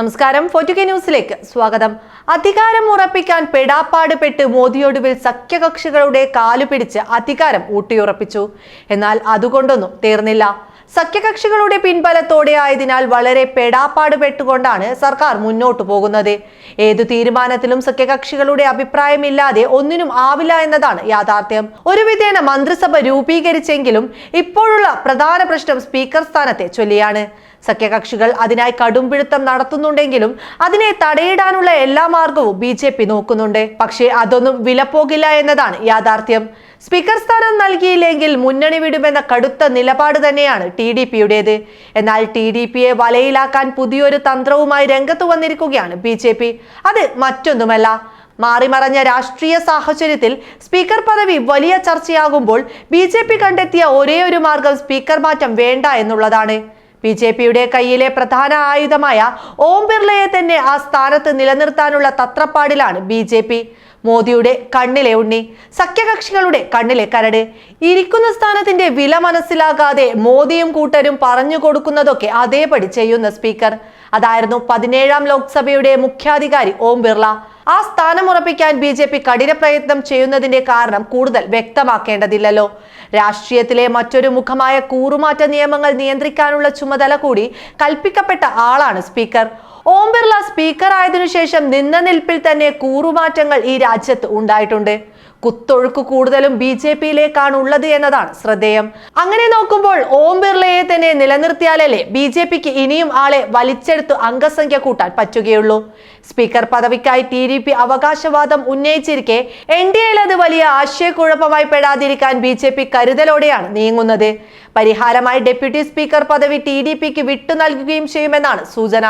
നമസ്കാരം. ഫോർട്ടുകെ ന്യൂസിലേക്ക് സ്വാഗതം. അധികാരം ഉറപ്പിക്കാൻ പെടാപ്പാട് പെട്ട് മോദിയൊടുവിൽ സഖ്യകക്ഷികളുടെ കാലു പിടിച്ച് അധികാരം ഊട്ടിയുറപ്പിച്ചു. എന്നാൽ അതുകൊണ്ടൊന്നും തീർന്നില്ല. സഖ്യകക്ഷികളുടെ പിൻബലത്തോടെ ആയതിനാൽ വളരെ പെടാപ്പാട് പെട്ടുകൊണ്ടാണ് സർക്കാർ മുന്നോട്ടു പോകുന്നത്. ഏതു തീരുമാനത്തിലും സഖ്യകക്ഷികളുടെ അഭിപ്രായമില്ലാതെ ഒന്നിനും ആവില്ല എന്നതാണ് യാഥാർത്ഥ്യം. ഒരു വിധേന മന്ത്രിസഭ രൂപീകരിച്ചെങ്കിലും ഇപ്പോഴുള്ള പ്രധാന പ്രശ്നം സ്പീക്കർ സ്ഥാനത്തെ ചൊല്ലിയാണ്. സഖ്യകക്ഷികൾ അതിനായി കടുംപിടുത്തം നടത്തുന്നുണ്ടെങ്കിലും അതിനെ തടയിടാനുള്ള എല്ലാ മാർഗവും ബി ജെ പി നോക്കുന്നുണ്ട്. പക്ഷേ അതൊന്നും വിലപ്പോകില്ല എന്നതാണ് യാഥാർത്ഥ്യം. സ്പീക്കർ സ്ഥാനം നൽകിയില്ലെങ്കിൽ മുന്നണി വിടുമെന്ന കടുത്ത നിലപാട് തന്നെയാണ് ടി ഡി പിയുടേത്. എന്നാൽ ടി ഡി പിയെ വലയിലാക്കാൻ പുതിയൊരു തന്ത്രവുമായി രംഗത്ത് വന്നിരിക്കുകയാണ് ബി ജെ പി. അത് മറ്റൊന്നുമല്ല. മാറിമറഞ്ഞ രാഷ്ട്രീയ സാഹചര്യത്തിൽ സ്പീക്കർ പദവി വലിയ ചർച്ചയാകുമ്പോൾ ബി ജെ പി കണ്ടെത്തിയ ഒരേ ഒരു മാർഗം സ്പീക്കർ മാറ്റം വേണ്ട എന്നുള്ളതാണ്. ബി ജെ പിയുടെ കയ്യിലെ പ്രധാന ആയുധമായ ഓം ബിർളയെ തന്നെ ആ സ്ഥാനത്ത് നിലനിർത്താനുള്ള തത്രപ്പാടിലാണ് ബി ജെ പി. മോദിയുടെ കണ്ണിലെ ഉണ്ണി സഖ്യകക്ഷികളുടെ കണ്ണിലെ കരട്. ഇരിക്കുന്ന സ്ഥാനത്തിന്റെ വില മനസ്സിലാകാതെ മോദിയും കൂട്ടരും പറഞ്ഞു കൊടുക്കുന്നതൊക്കെ അതേപടി ചെയ്യുന്ന സ്പീക്കർ. അതായിരുന്നു പതിനേഴാം ലോക്സഭയുടെ മുഖ്യാധികാരി ഓം ബിർള. ആ സ്ഥാനം ഉറപ്പിക്കാൻ ബി ജെ പി കഠിന പ്രയത്നം ചെയ്യുന്നതിന്റെ കാരണം കൂടുതൽ വ്യക്തമാക്കേണ്ടതില്ലല്ലോ. രാഷ്ട്രീയത്തിലെ മറ്റൊരു മുഖമായ കൂറുമാറ്റ നിയമങ്ങൾ നിയന്ത്രിക്കാനുള്ള ചുമതല കൂടി കൽപ്പിക്കപ്പെട്ട ആളാണ് സ്പീക്കർ. ഓം ബിർള സ്പീക്കർ ആയതിനു ശേഷം നിന്ന നിൽപ്പിൽ തന്നെ കൂറുമാറ്റങ്ങൾ ഈ രാജ്യത്ത് ഉണ്ടായിട്ടുണ്ട്. കുത്തൊഴുക്ക് കൂടുതലും ബി ജെ പിയിലേക്കാണ് ഉള്ളത് എന്നതാണ് ശ്രദ്ധേയം. അങ്ങനെ നോക്കുമ്പോൾ ഓം ബിർളയെ തന്നെ നിലനിർത്തിയാലല്ലേ ബി ജെ പിക്ക് ഇനിയും ആളെ വലിച്ചെടുത്ത് അംഗസംഖ്യ കൂട്ടാൻ പറ്റുകയുള്ളൂ. സ്പീക്കർ പദവിക്കായി ടി ഡി പി അവകാശവാദം ഉന്നയിച്ചിരിക്കെ എൻ ഡി എയിൽ അത് വലിയ ആശയക്കുഴപ്പമായി പെടാതിരിക്കാൻ ബി ജെ പി കരുതലോടെയാണ് നീങ്ങുന്നത്. പരിഹാരമായി ഡെപ്യൂട്ടി സ്പീക്കർ പദവി ടി ഡി പിക്ക് വിട്ടു നൽകുകയും ചെയ്യുമെന്നാണ് സൂചന.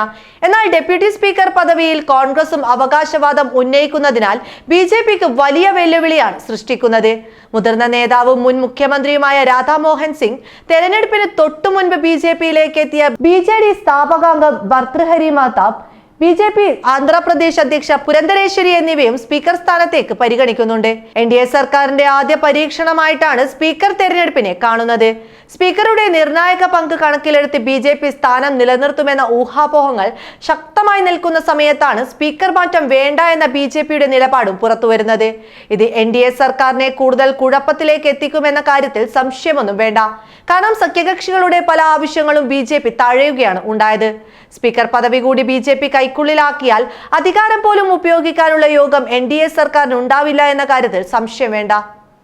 എന്നാൽ ഡെപ്യൂട്ടി സ്പീക്കർ പദവിയിൽ കോൺഗ്രസും അവകാശവാദം ഉന്നയിക്കുന്നതിനാൽ ബി ജെ പിക്ക് വലിയ വെല്ലുവിളിയാണ് സൃഷ്ടിക്കുന്നത്. മുതിർന്ന നേതാവും മുൻ മുഖ്യമന്ത്രിയുമായ രാധാമോഹൻ സിംഗ് തെരഞ്ഞെടുപ്പിന് തൊട്ടു മുൻപ് ബി ജെ പിയിലേക്ക് എത്തിയ B J D സ്ഥാപകാംഗം Bhartruhari Mahtab B J P Andhra Pradesh അധ്യക്ഷ പുരന്തരേശ്വരി എന്നിവയും സ്പീക്കർ സ്ഥാനത്തേക്ക് പരിഗണിക്കുന്നുണ്ട്. എൻ ഡി എ സർക്കാരിന്റെ ആദ്യ പരീക്ഷണമായിട്ടാണ് സ്പീക്കർ തെരഞ്ഞെടുപ്പിനെ കാണുന്നത്. സ്പീക്കറുടെ നിർണായക പങ്ക് കണക്കിലെടുത്ത് ബി ജെ പി സ്ഥാനം നിലനിർത്തുമെന്ന ഊഹാപോഹങ്ങൾ ശക്തമായി നിൽക്കുന്ന സമയത്താണ് സ്പീക്കർ മാറ്റം വേണ്ട എന്ന ബി ജെ പിയുടെ നിലപാടും പുറത്തുവരുന്നത്. ഇത് എൻ ഡി എ സർക്കാരിനെ കൂടുതൽ കുഴപ്പത്തിലേക്ക് എത്തിക്കുമെന്ന കാര്യത്തിൽ സംശയമൊന്നും വേണ്ട. കാരണം സഖ്യകക്ഷികളുടെ പല ആവശ്യങ്ങളും ബി ജെ പി തഴയുകയാണ് ഉണ്ടായത്. സ്പീക്കർ പദവി കൂടി ബി ജെ പി കൈക്കുള്ളിലാക്കിയാൽ അധികാരം പോലും ഉപയോഗിക്കാനുള്ള യോഗം എൻ ഡി എ സർക്കാരിന് ഉണ്ടാവില്ല എന്ന കാര്യത്തിൽ സംശയം വേണ്ട.